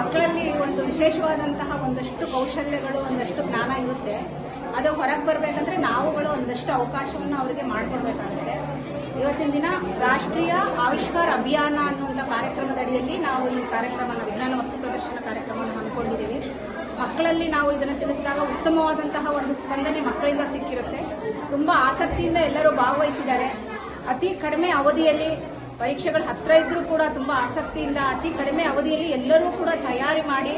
ಮಕ್ಕಳಲ್ಲಿ ಒಂದು ವಿಶೇಷವಾದಂತಹ ಒಂದಷ್ಟು ಕೌಶಲ್ಯಗಳು, ಒಂದಷ್ಟು ಜ್ಞಾನ ಇರುತ್ತೆ. ಅದು ಹೊರಗೆ ಬರಬೇಕಂದ್ರೆ ನಾವುಗಳು ಒಂದಷ್ಟು ಅವಕಾಶವನ್ನು ಅವರಿಗೆ ಮಾಡಿಕೊಡ್ಬೇಕಾಗುತ್ತೆ. ಇವತ್ತಿನ ದಿನ ರಾಷ್ಟ್ರೀಯ ಆವಿಷ್ಕಾರ ಅಭಿಯಾನ ಅನ್ನುವಂಥ ಕಾರ್ಯಕ್ರಮದ ಅಡಿಯಲ್ಲಿ ನಾವು ಈ ಕಾರ್ಯಕ್ರಮನ, ವಿಜ್ಞಾನ ವಸ್ತು ಪ್ರದರ್ಶನ ಕಾರ್ಯಕ್ರಮವನ್ನು ಹಮ್ಮಿಕೊಂಡಿದ್ದೀವಿ. ಮಕ್ಕಳಲ್ಲಿ ನಾವು ಇದನ್ನು ತಿಳಿಸಿದಾಗ ಉತ್ತಮವಾದಂತಹ ಒಂದು ಸ್ಪಂದನೆ ಮಕ್ಕಳಿಂದ ಸಿಕ್ಕಿರುತ್ತೆ. ತುಂಬ ಆಸಕ್ತಿಯಿಂದ ಎಲ್ಲರೂ ಭಾಗವಹಿಸಿದ್ದಾರೆ. ಅತಿ ಕಡಿಮೆ ಅವಧಿಯಲ್ಲಿ ಪರೀಕ್ಷೆಗಳು ಹತ್ರ ಇದ್ರೂ ಕೂಡ ತುಂಬಾ ಆಸಕ್ತಿಯಿಂದ ಅತಿ ಕಡಿಮೆ ಅವಧಿಯಲ್ಲಿ ಎಲ್ಲರೂ ಕೂಡ ತಯಾರಿ ಮಾಡಿ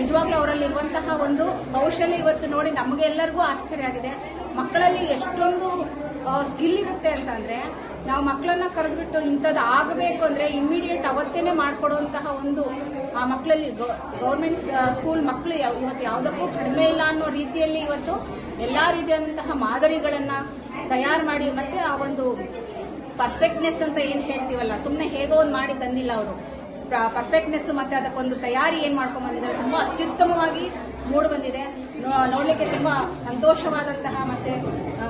ನಿಜವಾಗ್ಲೂ ಅವರಲ್ಲಿರುವಂತಹ ಒಂದು ಕೌಶಲ್ಯ ಇವತ್ತು ನೋಡಿ ನಮಗೆ ಎಲ್ಲರಿಗೂ ಆಶ್ಚರ್ಯ ಆಗಿದೆ. ಮಕ್ಕಳಲ್ಲಿ ಎಷ್ಟೊಂದು ಸ್ಕಿಲ್ ಇರುತ್ತೆ ಅಂತಂದ್ರೆ ನಾವು ಮಕ್ಕಳನ್ನ ಕರೆದ್ಬಿಟ್ಟು ಇಂಥದ್ದು ಆಗಬೇಕು ಅಂದ್ರೆ ಇಮ್ಮಿಡಿಯೇಟ್ ಅವತ್ತೇನೆ ಮಾಡ್ಕೊಡುವಂತಹ ಒಂದು, ಆ, ಮಕ್ಕಳಲ್ಲಿ ಗೌರ್ಮೆಂಟ್ ಸ್ಕೂಲ್ ಮಕ್ಕಳು ಇವತ್ತು ಯಾವುದಕ್ಕೂ ಕಡಿಮೆ ಇಲ್ಲ ಅನ್ನೋ ರೀತಿಯಲ್ಲಿ ಇವತ್ತು ಎಲ್ಲ ರೀತಿಯಾದಂತಹ ಮಾದರಿಗಳನ್ನ ತಯಾರು ಮಾಡಿ ಮತ್ತೆ ಆ ಒಂದು ಪರ್ಫೆಕ್ಟ್ನೆಸ್ ಅಂತ ಏನು ಹೇಳ್ತೀವಲ್ಲ ಸುಮ್ಮನೆ ಹೇಗೋ ಒಂದು ಮಾಡಿ ತಂದಿಲ್ಲ ಅವರು. ಪರ್ಫೆಕ್ಟ್ನೆಸ್ ಮತ್ತೆ ಅದಕ್ಕೊಂದು ತಯಾರಿ ಏನು ಮಾಡ್ಕೊಂಡು ಬಂದಿದ್ದಾರೆ, ತುಂಬಾ ಅತ್ಯುತ್ತಮವಾಗಿ ಮೂಡ್ ಬಂದಿದೆ. ನೋಡಲಿಕ್ಕೆ ತುಂಬಾ ಸಂತೋಷವಾದಂತಹ ಮತ್ತೆ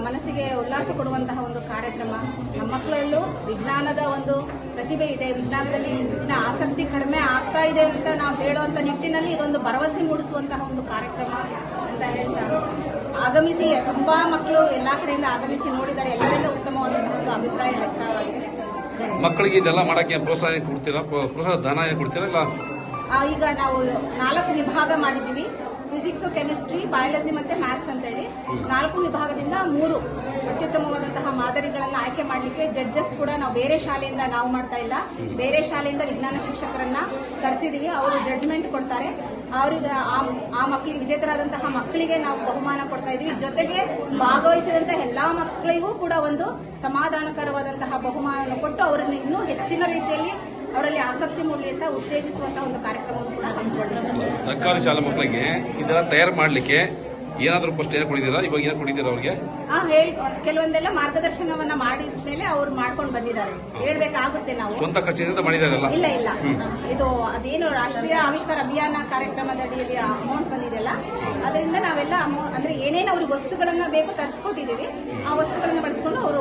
ಮನಸ್ಸಿಗೆ ಉಲ್ಲಾಸ ಕೊಡುವಂತಹ ಒಂದು ಕಾರ್ಯಕ್ರಮ. ನಮ್ಮ ಮಕ್ಕಳಲ್ಲೂ ವಿಜ್ಞಾನದ ಒಂದು ಪ್ರತಿಭೆ ಇದೆ. ವಿಜ್ಞಾನದಲ್ಲಿ ಇನ್ನ ಆಸಕ್ತಿ ಕಡಿಮೆ ಆಗ್ತಾ ಇದೆ ಅಂತ ನಾವು ಹೇಳುವಂಥ ನಿಟ್ಟಿನಲ್ಲಿ ಇದೊಂದು ಭರವಸೆ ಮೂಡಿಸುವಂತಹ ಒಂದು ಕಾರ್ಯಕ್ರಮ ಅಂತ ಹೇಳ್ತಾ ಆಗಮಿಸಿ ತುಂಬಾ ಮಕ್ಕಳು ಎಲ್ಲಾ ಕಡೆಯಿಂದ ಆಗಮಿಸಿ ನೋಡಿದ್ದಾರೆ. ಎಲ್ಲರಿಂದ ಉತ್ತಮವಾದಂತಹ ಒಂದು ಅಭಿಪ್ರಾಯ ವ್ಯಕ್ತವಾಗಿದೆ. ಮಕ್ಕಳಿಗೆ ಇದೆಲ್ಲ ಮಾಡಕ್ಕೆ ಪ್ರೋತ್ಸಾಹ ಕೊಡ್ತೀರಾ? ಪ್ರೋ- ಪ್ರೋತ್ಸಾಹ ಧನ ಕೊಡ್ತೀರಾ ಇಲ್ಲ? ಈಗ ನಾವು ನಾಲ್ಕು ವಿಭಾಗ ಮಾಡಿದ್ದೀವಿ. ಫಿಸಿಕ್ಸ್ ಕೆಮಿಸ್ಟ್ರಿ ಬಯಾಲಜಿ ಮತ್ತೆ ಮ್ಯಾಥ್ಸ್ ಅಂತ ಹೇಳಿ ನಾಲ್ಕು ವಿಭಾಗದಿಂದ ಮೂರು ಅತ್ಯುತ್ತಮವಾದಂತಹ ಮಾದರಿಗಳನ್ನು ಆಯ್ಕೆ ಮಾಡಲಿಕ್ಕೆ ಜಡ್ಜಸ್ ಕೂಡ ನಾವು ಬೇರೆ ಶಾಲೆಯಿಂದ ನಾವು ಮಾಡ್ತಾ ಇಲ್ಲ. ಬೇರೆ ಶಾಲೆಯಿಂದ ವಿಜ್ಞಾನ ಶಿಕ್ಷಕರನ್ನ ಕರೆಸಿದೀವಿ. ಅವರು ಜಡ್ಜ್ಮೆಂಟ್ ಕೊಡ್ತಾರೆ. ಅವರಿಗೆ ಆ- ಮಕ್ಕಳಿಗೆ ವಿಜೇತರಾದಂತಹ ಮಕ್ಕಳಿಗೆ ನಾವು ಬಹುಮಾನ ಕೊಡ್ತಾ ಇದೀವಿ. ಜೊತೆಗೆ ಭಾಗವಹಿಸಿದಂತಹ ಎಲ್ಲಾ ಮಕ್ಕಳಿಗೂ ಕೂಡ ಒಂದು ಸಮಾಧಾನಕರವಾದಂತಹ ಬಹುಮಾನವನ್ನು ಕೊಟ್ಟು ಅವರನ್ನು ಇನ್ನೂ ಹೆಚ್ಚಿನ ರೀತಿಯಲ್ಲಿ ಅವರಲ್ಲಿ ಆಸಕ್ತಿ ಮೂಡಲಿ ಅಂತ ಉತ್ತೇಜಿಸುವಂತಹ ಒಂದು ಕಾರ್ಯಕ್ರಮವನ್ನು ಕೂಡ ಹಮ್ಮಿಕೊಂಡ್ರೆ ಸರ್ಕಾರಿ ಶಾಲಾ ಮಕ್ಕಳಿಗೆ ಇದರ ತಯಾರು ಮಾಡ್ಲಿಕ್ಕೆ ಏನಾದ್ರೂ ಫಸ್ಟ್ ಏನು ಕೊಡಿದ್ದೀರಾ? ಇವಾಗ ಏನು ಕೊಡಿದ್ದೀರಾ ಅವ್ರಿಗೆ? ಆ ಹೇಳ್ ಕೆಲವೊಂದೆಲ್ಲ ಮಾರ್ಗದರ್ಶನವನ್ನ ಮಾಡಿದ್ಮೇಲೆ ಅವ್ರು ಮಾಡ್ಕೊಂಡು ಬಂದಿದ್ದಾರೆ. ಹೇಳ್ಬೇಕಾಗುತ್ತೆ ನಾವು. ಸ್ವಂತ ಖರ್ಚಿನಿಂದ ಮಾಡಿದಾರಲ್ಲ? ಇಲ್ಲ ಇಲ್ಲ. ಇದು ಅದೇನು ರಾಷ್ಟ್ರೀಯ ಆವಿಷ್ಕಾರ ಅಭಿಯಾನ ಕಾರ್ಯಕ್ರಮದ ಅಡಿಯಲ್ಲಿ ಅಮೌಂಟ್ ಬಂದಿದೆಯಲ್ಲ ಅದರಿಂದ ನಾವೆಲ್ಲ ಅಮೌಂಟ್ ಅಂದ್ರೆ ಏನೇನು ಅವ್ರಿಗೆ ವಸ್ತುಗಳನ್ನ ಬೇಕು ತರಿಸ್ಕೊಟ್ಟಿದ್ದೀವಿ ಆ ವಸ್ತುಗಳನ್ನ ಬಳಸ್ಕೊಂಡು ಅವರು